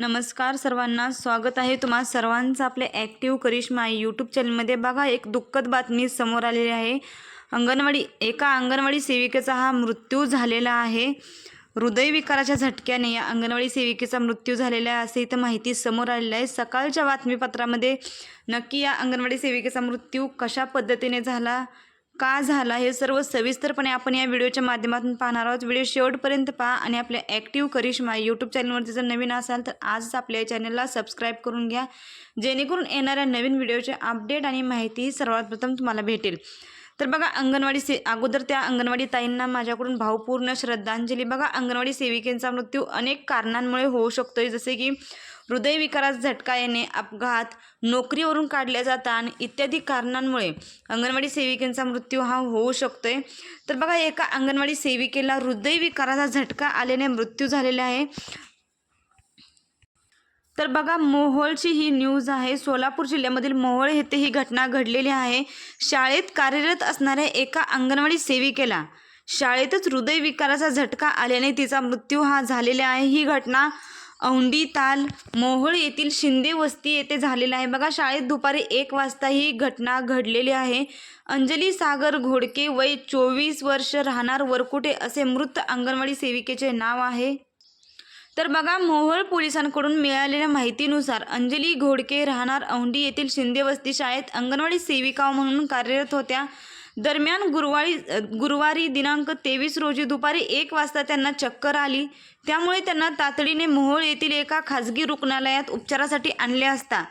नमस्कार सर्वांना स्वागत आहे तुम्हा सर्वांचं आपल्या ॲक्टिव्ह करिश्मा यूट्यूब चॅनलमध्ये. बघा एक दुःखद बातमी समोर आलेली आहे. अंगणवाडी एका अंगणवाडी सेविकेचा हा मृत्यू झालेला आहे. हृदयविकाराच्या झटक्याने या अंगणवाडी सेविकेचा मृत्यू झालेला आहे असे इथं माहिती समोर आलेली आहे. सकाळच्या बातमीपत्रामध्ये नक्की या अंगणवाडी सेविकेचा मृत्यू कशा पद्धतीने झाला? का झाला हे सर्व सविस्तरपणे आपण या व्हिडिओच्या माध्यमातून पाहणार आहोत. व्हिडिओ शेवटपर्यंत पहा आणि आपल्या ॲक्टिव्ह करिश्मा यूट्यूब चॅनलवरती जर नवीन असाल तर आजच आपल्या या चॅनलला सबस्क्राईब करून घ्या. जेणेकरून येणाऱ्या नवीन व्हिडिओचे अपडेट आणि माहिती सर्वात प्रथम तुम्हाला भेटेल. तर बघा अंगणवाडी से अगोदर त्या अंगणवाडी ताईंना माझ्याकडून भावपूर्ण श्रद्धांजली. बघा अंगणवाडी सेविकेचा मृत्यू अनेक कारणांमुळे होऊ शकतोय. जसे की हृदयविकाराचा झटका येणे अपघात नोकरीवरून काढल्या जातात इत्यादी कारणांमुळे अंगणवाडी सेविकेचा मृत्यू हा होऊ शकतोय. तर बघा एका अंगणवाडी सेविकेला हृदयविकाराचा झटका आल्याने मृत्यू झालेला आहे. तर बघा मोहोळची ही न्यूज आहे. सोलापूर जिल्ह्यामधील मोहोळ येथे ही घटना घडलेली आहे. शाळेत कार्यरत असणाऱ्या एका अंगणवाडी सेविकेला शाळेतच हृदयविकाराचा झटका आल्याने तिचा मृत्यू हा झालेला आहे. ही घटना औंडी ताल मोहोळ येथील शिंदे वस्ती येथे झालेला आहे. बघा शाळेत दुपारी एक वाजता ही घटना घडलेली आहे. अंजली सागर घोडके वय चोवीस वर्ष राहणार वरकुटे असे मृत अंगणवाडी सेविकेचे नाव आहे. तर बघा मोहोळ पोलिसांकडून मिळालेल्या माहितीनुसार अंजली घोडके राहणार औंढी येथील शिंदे वस्ती शाळेत अंगणवाडी सेविका म्हणून कार्यरत होत्या. दरम्यान गुरुवारी गुरुवारी दिनांक तेवीस रोजी दुपारी एक वाजता त्यांना चक्कर आली. त्यामुळे त्यांना तातडीने मोहोळ येथील एका खाजगी रुग्णालयात उपचारासाठी आणले असता.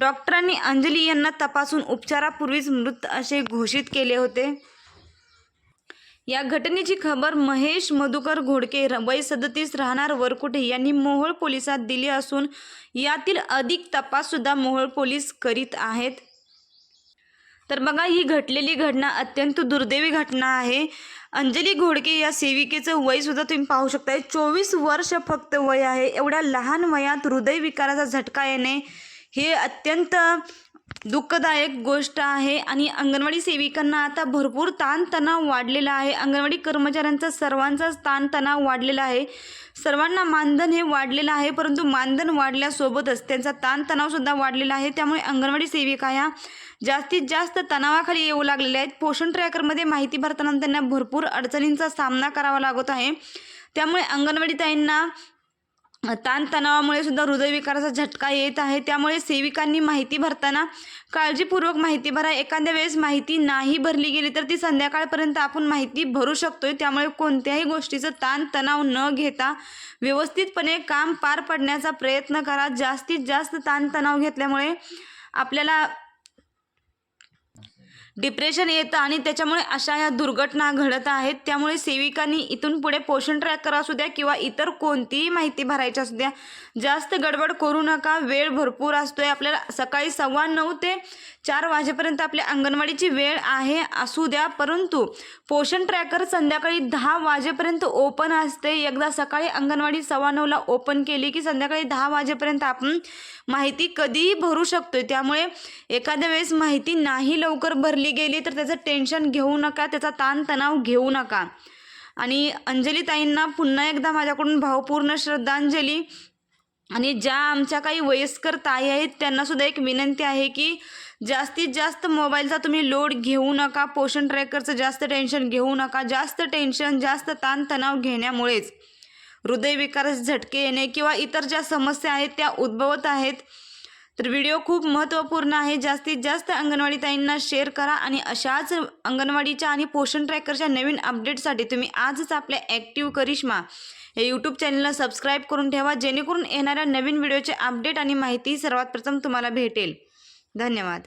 डॉक्टरांनी अंजली यांना तपासून उपचारापूर्वीच मृत असे घोषित केले होते. या घटनेची खबर महेश मधुकर घोडके वय सदतीस राहणार वरकुटे यांनी मोहोळ पोलिसात दिली असून यातील अधिक तपाससुद्धा मोहोळ पोलीस करीत आहेत. तर बघा ही घटलेली घटना अत्यंत दुर्दैवी घटना आहे. अंजली घोडके या सेविकेचं वयसुद्धा तुम्ही पाहू शकताय. चोवीस वर्ष फक्त वय आहे. एवढ्या लहान वयात हृदयविकाराचा झटका येणे हे अत्यंत दुःखदायक गोष्ट आहे आणि अंगणवाडी सेविकांना आता भरपूर ताणतणाव वाढलेला आहे. अंगणवाडी कर्मचाऱ्यांचा सर्वांचाच ताणतणाव वाढलेला आहे. सर्वांना मानधन हे वाढलेलं आहे परंतु मानधन वाढल्यासोबतच त्यांचा ताणतणावसुद्धा वाढलेला आहे. त्यामुळे अंगणवाडी सेविका ह्या जास्तीत जास्त तणावाखाली येऊ लागलेल्या आहेत. पोषण ट्रॅकरमध्ये माहिती भरताना त्यांना भरपूर अडचणींचा सामना करावा लागत आहे. त्यामुळे अंगणवाडी ताईंना ताणतणावामुळे सुद्धा हृदयविकाराचा झटका येत आहे. त्यामुळे सेविकांनी माहिती भरताना काळजीपूर्वक माहिती भरा. एखाद्या वेळेस माहिती नाही भरली गेली तर ती संध्याकाळपर्यंत आपण माहिती भरू शकतोय. त्यामुळे कोणत्याही गोष्टीचं ताणतणाव न घेता व्यवस्थितपणे काम पार पडण्याचा प्रयत्न करा. जास्तीत जास्त ताणतणाव घेतल्यामुळे आपल्याला डिप्रेशन येतं आणि त्याच्यामुळे अशा या दुर्घटना घडत आहेत. त्यामुळे सेविकांनी इथून पुढे पोषण ट्रॅकर असू द्या किंवा इतर कोणतीही माहिती भरायची असू द्या. जास्त गडबड करू नका. वेळ भरपूर असतोय. आपल्याला सकाळी सव्वा नऊ ते चार वाजेपर्यंत आपल्या अंगणवाडीची वेळ आहे असू द्या. परंतु पोषण ट्रॅकर संध्याकाळी दहा वाजेपर्यंत ओपन असते. एकदा सकाळी अंगणवाडी सव्वा नऊला ओपन केली की संध्याकाळी दहा वाजेपर्यंत आपण माहिती कधीही भरू शकतोय. त्यामुळे एखाद्या वेळेस माहिती नाही लवकर भरली गेली तर त्याचं टेन्शन घेऊ नका त्याचा ताणतणाव घेऊ नका. आणि अंजलीताईंना पुन्हा एकदा माझ्याकडून भावपूर्ण श्रद्धांजली. आणि ज्या आमच्या काही वयस्कर ताई आहेत त्यांनासुद्धा एक विनंती आहे की जास्तीत जास्त मोबाईलचा तुम्ही लोड घेऊ नका पोषण ट्रॅकरचं जास्त टेन्शन घेऊ नका जास्त टेन्शन जास्त ताणतणाव घेण्यामुळेच. हृदयविकाराचे झटके येणे किंवा इतर ज्या समस्या आहेत त्या उद्भवत आहेत. तर व्हिडिओ खूप महत्त्वपूर्ण आहे. जास्तीत जास्त अंगणवाडी ताईंना शेअर करा आणि अशाच अंगणवाडीच्या आणि पोषण ट्रॅकरच्या नवीन अपडेटसाठी तुम्ही आजच आपल्या ॲक्टिव्ह करिश्मा हे यूट्यूब चॅनलला सबस्क्राईब करून ठेवा. जेणेकरून येणाऱ्या नवीन व्हिडिओचे अपडेट आणि माहिती सर्वात प्रथम तुम्हाला भेटेल. धन्यवाद.